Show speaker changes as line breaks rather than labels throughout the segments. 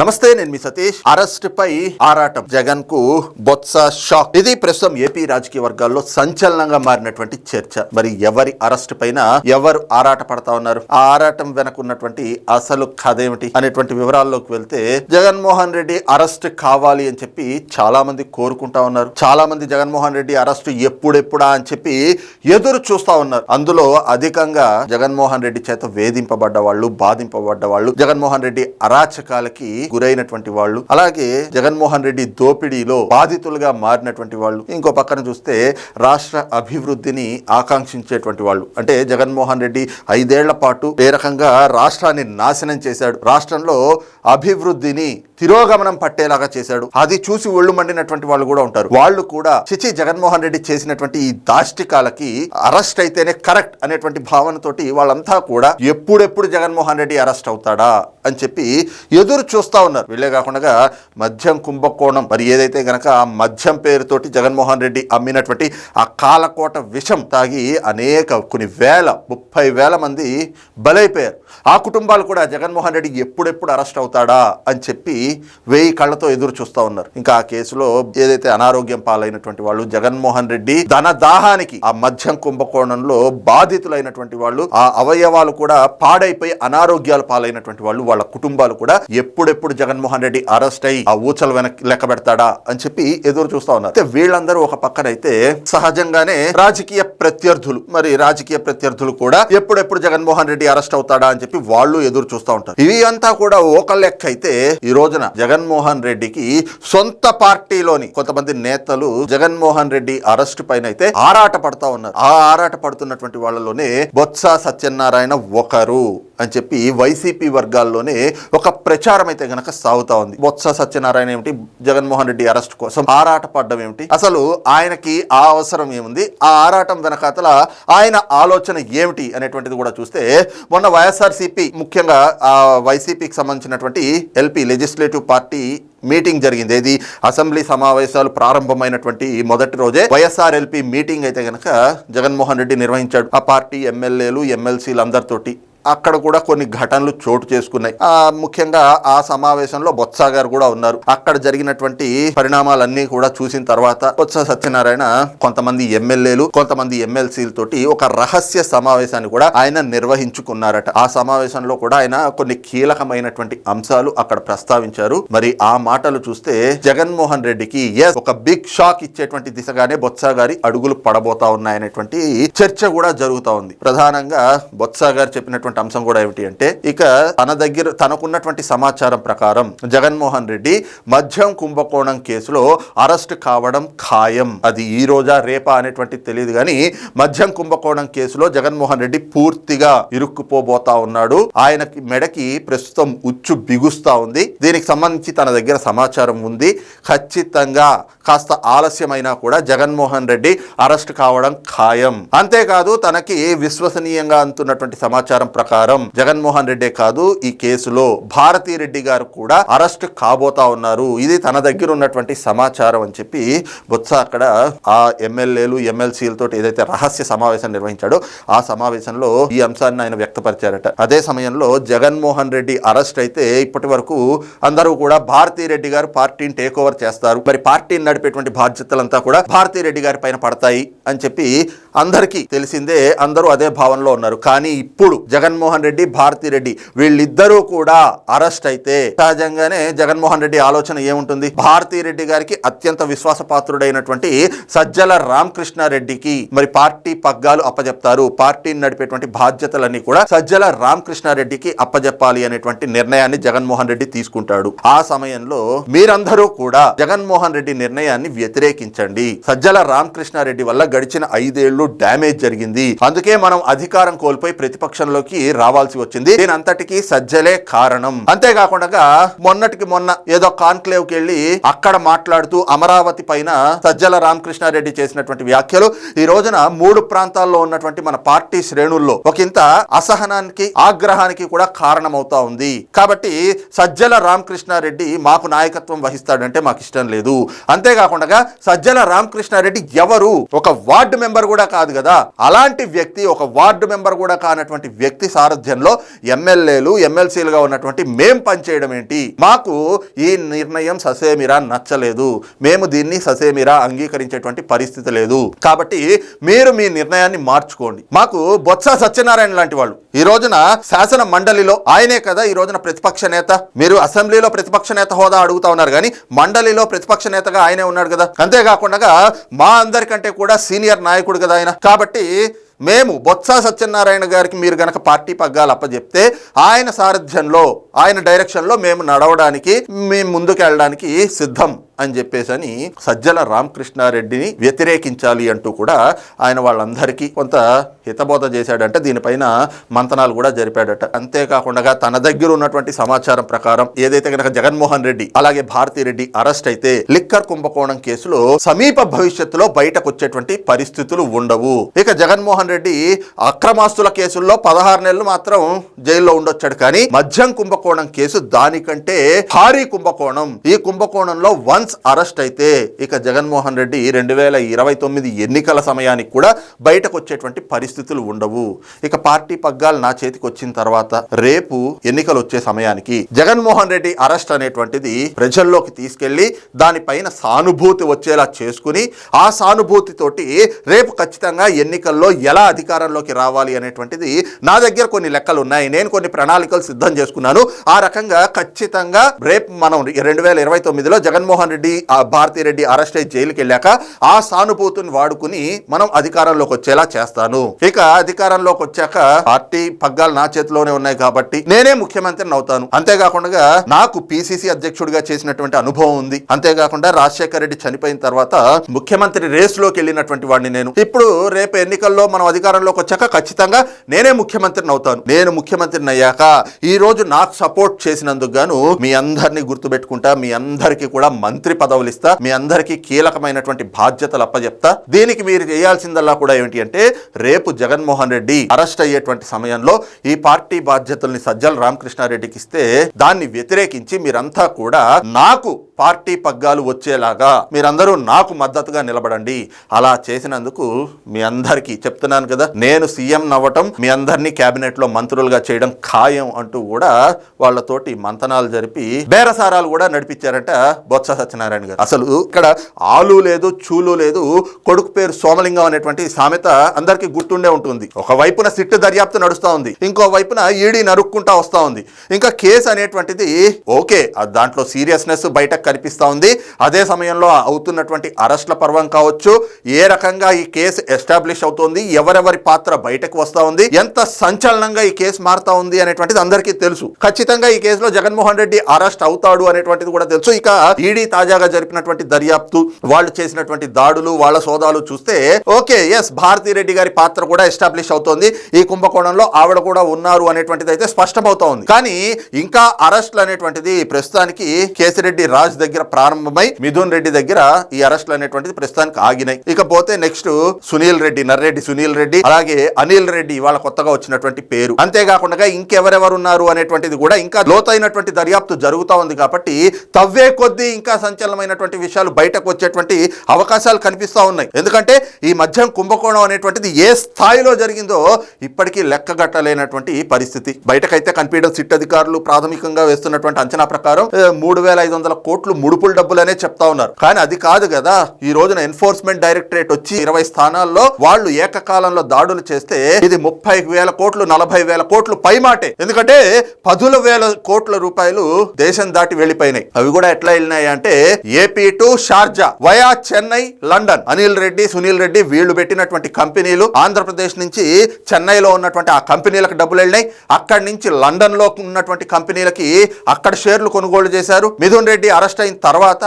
నమస్తే నేను మీ సతీష్. అరెస్ట్ పై ఆరాటం. జగన్కు బొత్స షాక్. ఇది ప్రస్తుతం ఏపీ రాజకీయ వర్గాల్లో సంచలనంగా మారినటువంటి చర్చ. మరి ఎవరి అరెస్ట్ పైన ఎవరు ఆరాట పడతా ఉన్నారు? ఆ ఆరాటం వెనక ఉన్నటువంటి అసలు కథ ఏమిటి? అనేటువంటి వివరాల్లోకి వెళ్తే జగన్మోహన్ రెడ్డి అరెస్ట్ కావాలి అని చెప్పి చాలా మంది కోరుకుంటా ఉన్నారు. చాలా మంది జగన్మోహన్ రెడ్డి అరెస్ట్ ఎప్పుడెప్పుడా అని చెప్పి ఎదురు చూస్తా ఉన్నారు. అందులో అధికంగా జగన్మోహన్ రెడ్డి చేత వేధింపబడ్డ వాళ్ళు బాధింపబడ్డ వాళ్ళు జగన్మోహన్ రెడ్డి అరాచకాలకి గురైనటువంటి వాళ్ళు అలాగే జగన్మోహన్ రెడ్డి దోపిడీలో బాధితులుగా మారినటువంటి వాళ్ళు ఇంకో పక్కన చూస్తే రాష్ట్ర అభివృద్ధిని ఆకాంక్షించేటువంటి వాళ్ళు. అంటే జగన్మోహన్ రెడ్డి ఐదేళ్ళ పాటు ఏ రకంగా రాష్ట్రాన్ని నాశనం చేశాడు రాష్ట్రంలో అభివృద్ధిని తిరోగమనం పట్టేలాగా చేశాడు. అది చూసి ఒళ్ళు మండినటువంటి వాళ్ళు కూడా ఉంటారు. వాళ్ళు కూడా చిచి జగన్మోహన్ రెడ్డి చేసినటువంటి ఈ దాష్టికాలకి అరెస్ట్ అయితేనే కరెక్ట్ అనేటువంటి భావనతోటి వాళ్ళంతా కూడా ఎప్పుడెప్పుడు జగన్మోహన్ రెడ్డి అరెస్ట్ అవుతాడా అని చెప్పి ఎదురు చూస్తా ఉన్నారు. వీళ్ళే కాకుండా మద్యం కుంభకోణం. మరి ఏదైతే గనక ఆ మద్యం పేరుతోటి జగన్మోహన్ రెడ్డి అమ్మినటువంటి ఆ కాలకోట విషం తాగి అనేక కొన్ని వేల ముప్పై వేల మంది బలైపోయారు. ఆ కుటుంబాలు కూడా జగన్మోహన్ రెడ్డి ఎప్పుడెప్పుడు అరెస్ట్ అవుతాడా అని చెప్పి వెయ్యి కళ్ళతో ఎదురు చూస్తా ఉన్నారు. ఇంకా ఆ కేసులో ఏదైతే అనారోగ్యం పాలైనటువంటి వాళ్ళు జగన్మోహన్ రెడ్డి ధన దాహానికి ఆ మద్యం కుంభకోణంలో బాధితులైనటువంటి వాళ్ళు ఆ అవయవాలు కూడా పాడైపోయి అనారోగ్యాలు పాలైనటువంటి వాళ్ళు వాళ్ళ కుటుంబాలు కూడా ఎప్పుడెప్పుడు జగన్మోహన్ రెడ్డి అరెస్ట్ అయ్యి ఆ ఊచలు వెనక్ లెక్క పెడతాడా అని చెప్పి ఎదురు చూస్తా ఉన్నారు. అయితే వీళ్ళందరూ ఒక పక్కనైతే సహజంగానే రాజకీయ ప్రత్యర్థులు మరి రాజకీయ ప్రత్యర్థులు కూడా ఎప్పుడెప్పుడు జగన్మోహన్ రెడ్డి అరెస్ట్ అవుతాడా అని చెప్పి వాళ్ళు ఎదురు చూస్తూ ఉంటారు. ఇవి అంతా కూడా ఒక లెక్క అయితే ఈ రోజున జగన్మోహన్ రెడ్డికి సొంత పార్టీలోని కొంతమంది నేతలు జగన్మోహన్ రెడ్డి అరెస్ట్ పైన అయితే ఆరాట పడతా ఉన్నారు. ఆ ఆరాట పడుతున్నటువంటి వాళ్ళలోనే బొత్స సత్యనారాయణ ఒకరు. అని చెప్పి వైసీపీ వర్గాల్లోనే ఒక ప్రచారం అయితే గనక సాగుతా ఉంది. బొత్స సత్యనారాయణ ఏమిటి? జగన్మోహన్ రెడ్డి అరెస్ట్ కోసం ఆరాట పడ్డం ఏమిటి? అసలు ఆయనకి ఆ అవసరం ఏముంది? ఆ ఆరాటం వెనకాతల ఆయన ఆలోచన ఏమిటి అనేటువంటిది కూడా చూస్తే మొన్న వైఎస్ఆర్సీపీ ముఖ్యంగా ఆ వైసీపీకి సంబంధించినటువంటి ఎల్పీ లెజిస్లేటివ్ పార్టీ మీటింగ్ జరిగింది. ఇది అసెంబ్లీ సమావేశాలు ప్రారంభమైనటువంటి మొదటి రోజే వైఎస్ఆర్ ఎల్పీ మీటింగ్ అయితే గనక జగన్మోహన్ రెడ్డి నిర్వహించాడు. ఆ పార్టీ ఎమ్మెల్యేలు ఎమ్మెల్సీలు అందరితోటి అక్కడ కూడా కొన్ని ఘటనలు చోటు చేసుకున్నాయి. ఆ ముఖ్యంగా ఆ సమావేశంలో బొత్స గారు కూడా ఉన్నారు. అక్కడ జరిగినటువంటి పరిణామాలన్నీ కూడా చూసిన తర్వాత బొత్స సత్యనారాయణ కొంతమంది ఎమ్మెల్యేలు కొంతమంది ఎమ్మెల్సీలతోటి ఒక రహస్య సమావేశాన్ని కూడా ఆయన నిర్వహించుకున్నారట. ఆ సమావేశంలో కూడా ఆయన కొన్ని కీలకమైనటువంటి అంశాలు అక్కడ ప్రస్తావించారు. మరి ఆ మాటలు చూస్తే జగన్మోహన్ రెడ్డికి ఎస్ ఒక బిగ్ షాక్ ఇచ్చేటువంటి దిశగానే బొత్స గారి అడుగులు పడబోతా ఉన్నాయనేటువంటి చర్చ కూడా జరుగుతా ఉంది. ప్రధానంగా బొత్స గారు చెప్పినటువంటి అంశం కూడా ఏమిటి అంటే ఇక తన దగ్గర తనకున్నటువంటి సమాచారం ప్రకారం జగన్మోహన్ రెడ్డి మద్యం కుంభకోణం కేసులో అరెస్ట్ కావడం ఖాయం. అది ఈ రోజా రేపా అనేటువంటి తెలియదు కానీ మద్యం కుంభకోణం కేసులో జగన్మోహన్ రెడ్డి పూర్తిగా ఇరుక్కుపోబోతా ఉన్నాడు. ఆయనకి మెడకి ప్రస్తుతం ఉచ్చు బిగుస్తా ఉంది. దీనికి సంబంధించి తన దగ్గర సమాచారం ఉంది. ఖచ్చితంగా కాస్త ఆలస్యమైనా కూడా జగన్మోహన్ రెడ్డి అరెస్ట్ కావడం ఖాయం. అంతేకాదు తనకి విశ్వసనీయంగా అంటున్నటువంటి సమాచారం ప్రకారం జగన్మోహన్ రెడ్డి కాదు ఈ కేసులో భారతీ రెడ్డి గారు కూడా అరెస్ట్ కాబోతా ఉన్నారు. ఇది తన దగ్గర ఉన్నటువంటి సమాచారం అని చెప్పి బొత్స అక్కడ ఆ ఎమ్మెల్యేలు ఎమ్మెల్సీలతో ఏదైతే రహస్య సమావేశం నిర్వహించాడో ఆ సమావేశంలో ఈ అంశాన్ని ఆయన వ్యక్తపరిచారట. అదే సమయంలో జగన్మోహన్ రెడ్డి అరెస్ట్ అయితే ఇప్పటి వరకు అందరూ కూడా భారతీ రెడ్డి గారు పార్టీని టేక్ ఓవర్ చేస్తారు. మరి పార్టీని నడిపేటువంటి బాధ్యతలంతా కూడా భారతీ రెడ్డి గారి పైన పడతాయి అని చెప్పి అందరికీ తెలిసిందే అందరూ అదే భావనలో ఉన్నారు. కానీ ఇప్పుడు జగన్ జగన్మోహన్ రెడ్డి భారతిరెడ్డి వీళ్ళిద్దరూ కూడా అరెస్ట్ అయితే సహజంగానే జగన్మోహన్ రెడ్డి ఆలోచన ఏముంటుంది? భారతీ రెడ్డి గారికి అత్యంత విశ్వాసపాత్రుడైనటువంటి సజ్జల రామకృష్ణారెడ్డికి మరి పార్టీ పగ్గాలు అప్పజెప్తారు. పార్టీని నడిపేటువంటి బాధ్యతలన్నీ కూడా సజ్జల రామకృష్ణారెడ్డికి అప్పజెప్పాలి అనేటువంటి నిర్ణయాన్ని జగన్మోహన్ రెడ్డి తీసుకుంటాడు. ఆ సమయంలో మీరందరూ కూడా జగన్మోహన్ రెడ్డి నిర్ణయాన్ని వ్యతిరేకించండి. సజ్జల రామకృష్ణారెడ్డి వల్ల గడిచిన ఐదేళ్ళు డ్యామేజ్ జరిగింది. అందుకే మనం అధికారం కోల్పోయి ప్రతిపక్షంలోకి రావాల్సి వచ్చింది. దీని అంతటికి సజ్జలే కారణం. అంతేకాకుండా మొన్నటికి మొన్న ఏదో కాన్క్లేవ్కి వెళ్ళి అక్కడ మాట్లాడుతూ అమరావతి పైన సజ్జల రామకృష్ణారెడ్డి చేసినటువంటి వ్యాఖ్యలు ఈ రోజున మూడు ప్రాంతాల్లో ఉన్నటువంటి మన పార్టీ శ్రేణుల్లో ఒకంత అసహనానికి ఆగ్రహానికి కూడా కారణమవుతా ఉంది. కాబట్టి సజ్జల రామకృష్ణారెడ్డి మాకు నాయకత్వం వహిస్తాడంటే మాకు ఇష్టం లేదు. అంతేకాకుండా సజ్జల రామకృష్ణారెడ్డి ఎవరు? ఒక వార్డు మెంబర్ కూడా కాదు కదా. అలాంటి వ్యక్తి ఒక వార్డు మెంబర్ కూడా కానటువంటి వ్యక్తి సారథ్యంలో ఎమ్మెల్యేలు ఎమ్మెల్సీలుగా ఉన్నటువంటి మేం పనిచేయడం ఏంటి? మాకు ఈ నిర్ణయం ససేమిరా నచ్చలేదు. మేము దీన్ని ససేమిరా అంగీకరించేటువంటి పరిస్థితి లేదు. కాబట్టి మీరు మీ నిర్ణయాన్ని మార్చుకోండి. మాకు బొత్స సత్యనారాయణ లాంటి వాళ్ళు. ఈ రోజున శాసన మండలిలో ఆయనే కదా ఈ రోజున ప్రతిపక్ష నేత. మీరు అసెంబ్లీలో ప్రతిపక్ష నేత హోదా అడుగుతా ఉన్నారు కానీ మండలిలో ప్రతిపక్ష నేతగా ఆయనే ఉన్నాడు కదా. అంతేకాకుండా మా అందరికంటే కూడా సీనియర్ నాయకుడు కదా ఆయన. కాబట్టి మేము బొత్స సత్యనారాయణ గారికి మీరు గనక పార్టీ పగ్గాలు అప్పచెప్తే ఆయన సారథ్యంలో ఆయన డైరెక్షన్లో మేము నడవడానికి మేము ముందుకు వెళ్ళడానికి సిద్ధం. అని చెప్పేసి అని సజ్జల రామకృష్ణారెడ్డిని వ్యతిరేకించాలి అంటూ కూడా ఆయన వాళ్ళందరికీ కొంత హితబోధ చేశాడంటే. దీనిపైన మంతనాలు కూడా జరిపాడట. అంతేకాకుండా తన దగ్గర ఉన్నటువంటి సమాచారం ప్రకారం ఏదైతే కనుక జగన్మోహన్ రెడ్డి అలాగే భారతిరెడ్డి అరెస్ట్ అయితే లిక్కర్ కుంభకోణం కేసులో సమీప భవిష్యత్తులో బయటకు వచ్చేటువంటి పరిస్థితులు ఉండవు. ఇక జగన్మోహన్ రెడ్డి అక్రమాస్తుల కేసుల్లో పదహారు నెలలు మాత్రం జైల్లో ఉండొచ్చాడు కానీ మద్యం కుంభకోణం కేసు దానికంటే భారీ కుంభకోణం. ఈ కుంభకోణంలో వన్స్ అరెస్ట్ అయితే ఇక జగన్మోహన్ రెడ్డి రెండు వేల ఇరవై తొమ్మిది ఎన్నికల సమయానికి కూడా బయటకు వచ్చేటువంటి పరిస్థితులు ఉండవు. ఇక పార్టీ పగ్గాలు నా చేతికి వచ్చిన తర్వాత రేపు ఎన్నికలు వచ్చే సమయానికి జగన్మోహన్ రెడ్డి అరెస్ట్ అనేటువంటిది ప్రజల్లోకి తీసుకెళ్ళి దానిపైన సానుభూతి వచ్చేలా చేసుకుని ఆ సానుభూతితోటి రేపు ఖచ్చితంగా ఎన్నికల్లో ఎలా అధికారంలోకి రావాలి అనేటువంటిది నా దగ్గర కొన్ని లెక్కలు ఉన్నాయి నేను కొన్ని ప్రణాళికలు సిద్ధం చేసుకున్నాను. ఆ రకంగా ఖచ్చితంగా రేపు మనం రెండు వేల ఇరవై తొమ్మిదిలో జగన్మోహన్ రెడ్డి ఆ భారతిరెడ్డి అరెస్ట్ అయ్యి జైలుకి వెళ్ళాక ఆ సానుభూతిని వాడుకుని మనం అధికారంలోకి వచ్చేలా చేస్తాను. ఇక అధికారంలోకి వచ్చాక పార్టీ పగ్గాలు నా చేతిలోనే ఉన్నాయి కాబట్టి నేనే ముఖ్యమంత్రిని అవుతాను. అంతేకాకుండా నాకు పిసిసి అధ్యక్షుడిగా చేసినటువంటి అనుభవం ఉంది. అంతేకాకుండా రాజశేఖర రెడ్డి చనిపోయిన తర్వాత ముఖ్యమంత్రి రేసులోకి వెళ్ళినటువంటి వాడిని నేను. ఇప్పుడు రేపు ఎన్నికల్లో మనం అధికారంలోకి వచ్చాక ఖచ్చితంగా నేనే ముఖ్యమంత్రిని అవుతాను. నేను ముఖ్యమంత్రిని అయ్యాక ఈ రోజు నాకు సపోర్ట్ చేసినందుకు గాను మీ అందరినీ గుర్తుపెట్టుకుంటా మీ అందరికీ కూడా మంత్రి పదవులు ఇస్తా మీ అందరికీ కీలకమైనటువంటి బాధ్యతలు అప్పచెప్తా దీనికి మీరు చేయాల్సిందల్లా కూడా ఏమిటి అంటే రేపు జగన్మోహన్ రెడ్డి అరెస్ట్ అయ్యేటువంటి సమయంలో ఈ పార్టీ బాధ్యతల్ని సజ్జల రామకృష్ణారెడ్డికి ఇస్తే దాన్ని వ్యతిరేకించి మీరంతా కూడా నాకు పార్టీ పగ్గాలు వచ్చేలాగా మీరందరూ నాకు మద్దతుగా నిలబడండి. అలా చేసినందుకు మీ అందరికీ చెప్తున్నాను కదా నేను సీఎం నవ్వటం మీ అందరినీ కేబినెట్లో మంత్రులుగా చేయడం ఖాయం అంటూ కూడా వాళ్ళతోటి మంతనాలు జరిపి బేరసారాలు కూడా నడిపించారట బొత్స సత్యనారాయణ గారు. అసలు ఇక్కడ ఆలు లేదు చూలు లేదు కొడుకు పేరు సోమలింగం అనేటువంటి సామెత అందరికీ గుర్తుండే ఉంటుంది. ఒక వైపున సిట్టు దర్యాప్తు నడుస్తూ ఉంది ఇంకో వైపున ఈడీ నరుక్కుంటా వస్తా ఉంది. ఇంకా కేసు అనేటువంటిది ఓకే దాంట్లో సీరియస్నెస్ బయటకు కనిపిస్తూ ఉంది. అదే సమయంలో అవుతున్నటువంటి అరెస్ట్ల పర్వం కావచ్చు ఏ రకంగా ఈ కేసు ఎస్టాబ్లిష్ అవుతోంది ఎవరెవరి పాత్ర బయటకు వస్తూ ఉంది ఎంత సంచలనంగా ఈ కేసు మారుతా ఉంది అనేటువంటిది అందరికీ తెలుసు. ఖచ్చితంగా ఈ కేసులో జగన్మోహన్ రెడ్డి అరెస్ట్ అవుతాడు అనేటువంటిది కూడా తెలుసు. ఇక ఈడీ తాజాగా జరిపినటువంటి దర్యాప్తు వాళ్ళు చేసినటువంటి దాడులు వాళ్ళ సోదాలు చూస్తే ఓకే ఎస్ భారతిరెడ్డి గారి పాత్ర కూడా ఎస్టాబ్లిష్ అవుతోంది. ఈ కుంభకోణంలో ఆవిడ కూడా ఉన్నారు అనేటువంటిది అయితే స్పష్టమవుతా ఉంది కానీ ఇంకా అరెస్టులు అనేటువంటిది ప్రస్తుతానికి కేసిరెడ్డి రాజ్ దగ్గర ప్రారంభమై మిథున్ రెడ్డి దగ్గర ఈ అరెస్టులు అనేటువంటిది ప్రస్తుతానికి ఆగినాయి. ఇకపోతే నెక్స్ట్ సునీల్ రెడ్డి నర్రెడ్డి సునీల్ రెడ్డి అలాగే అనిల్ రెడ్డి వాళ్ళ కొత్తగా వచ్చినటువంటి పేరు. అంతేకాకుండా ఇంకెవరెవరు ఉన్నారు అనేటువంటిది కూడా ఇంకా లోతైనటువంటి దర్యాప్తు జరుగుతూ ఉంది కాబట్టి తవ్వే కొద్దీ ఇంకా సంచలనమైనటువంటి విషయాలు బయటకు వచ్చేటువంటి అవకాశాలు కనిపిస్తూ ఉన్నాయి. ఎందుకంటే ఈ మధ్యం కుంభకోణం అనేటువంటిది ఏ స్థాయిలో జరిగిందో ఇప్పటికీ లెక్కగట్టలేనటువంటి పరిస్థితి. బయటకైతే కనిపించడం సిట్ అధికారులు ప్రాథమికంగా వేస్తున్నటువంటి అంచనా ప్రకారం మూడు వేల ఐదు వందల కోట్లు ముడుపుల డబ్బులనే చెప్తా ఉన్నారు. కానీ అది కాదు కదా. ఈ రోజున ఎన్ఫోర్స్మెంట్ డైరెక్టరేట్ వచ్చి ఇరవై స్థానాల్లో వాళ్ళు ఏకకాలంలో దాడులు చేస్తే ఇది ముప్పై వేల కోట్లు నలభై వేల కోట్లు పైమాటే ఎందుకంటే పదుల వేల కోట్ల రూపాయలు దేశం దాటి వెళ్ళిపోయినాయి. అవి కూడా ఎట్లా వెళ్ళినాయి అంటే AP to Sharjah via Chennai London Anil Reddy Sunil Reddy వీళ్ళు పెట్టినటువంటి కంపెనీలు ఆంధ్రప్రదేశ్ నుంచి చెన్నైలో ఉన్నటువంటి ఆ కంపెనీలకు డబ్బులు వెళ్ళినాయి. అక్కడి నుంచి లండన్లో ఉన్నటువంటి కంపెనీలకి అక్కడ షేర్లు కొనుగోలు చేశారు. మిథున్ రెడ్డి అరెస్ట్ అయిన తర్వాత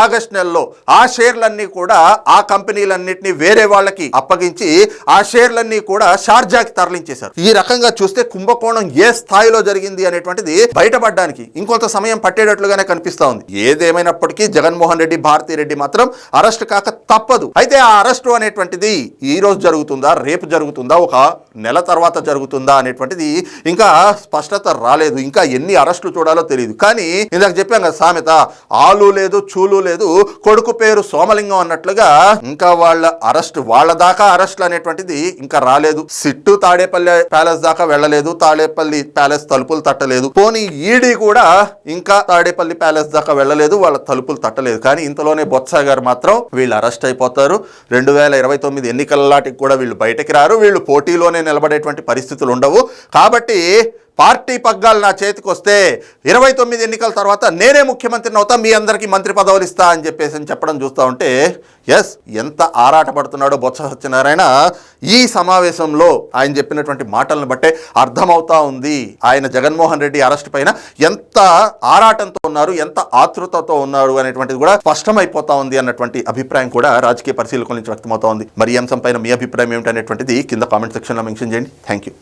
ఆగస్ట్ నెలలో ఆ షేర్లన్నీ కూడా ఆ కంపెనీలన్నింటినీ వేరే వాళ్ళకి అప్పగించి ఆ షేర్లన్నీ కూడా షార్జాకి తరలించేశారు. ఈ రకంగా చూస్తే కుంభకోణం ఏ స్థాయిలో జరిగింది అనేటువంటిది బయటపడడానికి ఇంకొంత సమయం పట్టేటట్లుగానే కనిపిస్తా ఉంది. ఏదేమైనప్పటికీ జగన్మోహన్ రెడ్డి భారతీ రెడ్డి మాత్రం అరెస్ట్ కాక తప్పదు. అయితే ఆ అరెస్టు అనేటువంటిది ఈ రోజు జరుగుతుందా? రేపు జరుగుతుందా? ఒక నెల తర్వాత జరుగుతుందా అనేటువంటిది ఇంకా స్పష్టత రాలేదు. ఇంకా ఎన్ని అరెస్టులు చూడాలో తెలియదు కానీ ఇందాక చెప్పాం కదా సామెత ఆలు లేదు చూలు లేదు కొడుకు పేరు సోమలింగం అన్నట్లుగా ఇంకా వాళ్ళ అరెస్ట్ వాళ్ళ దాకా అరెస్ట్ అనేటువంటిది ఇంకా రాలేదు. సిట్టు తాడేపల్లి ప్యాలెస్ దాకా వెళ్ళలేదు. తాడేపల్లి ప్యాలెస్ తలుపులు తట్టలేదు. పోనీ ఈడీ కూడా ఇంకా తాడేపల్లి ప్యాలెస్ దాకా వెళ్ళలేదు. వాళ్ళ తలుపు తలుపులు తట్టలేదు. కానీ ఇంతలోనే బొత్స గారు మాత్రం వీళ్ళు అరెస్ట్ అయిపోతారు. రెండు వేల ఇరవై తొమ్మిది ఎన్నికల లాటికి కూడా వీళ్ళు బయటకి రారు. వీళ్ళు పోటీలోనే నిలబడేటువంటి పరిస్థితులు ఉండవు. కాబట్టి పార్టీ పగ్గాలు నా చేతికి వస్తే ఇరవై తొమ్మిది ఎన్నికల తర్వాత నేనే ముఖ్యమంత్రిని అవుతా మీ అందరికీ మంత్రి పదవులు ఇస్తా అని చెప్పేసి అని చెప్పడం చూస్తూ ఉంటే ఎస్ ఎంత ఆరాటపడుతున్నాడో బొత్స సత్యనారాయణ. ఈ సమావేశంలో ఆయన చెప్పినటువంటి మాటలను బట్టే అర్థమవుతా ఉంది. ఆయన జగన్మోహన్ రెడ్డి అరెస్ట్ పైన ఎంత ఆరాటంతో ఉన్నారు ఎంత ఆతృతతో ఉన్నారు అనేటువంటిది కూడా స్పష్టమైపోతా ఉంది అన్నటువంటి అభిప్రాయం కూడా రాజకీయ పరిశీలకుల నుంచి వ్యక్తమవుతా ఉంది. మరి ఈ అంశం పైన మీ అభిప్రాయం ఏమిటనేటువంటిది కింద కామెంట్ సెక్షన్లో మెన్షన్ చేయండి. Thank you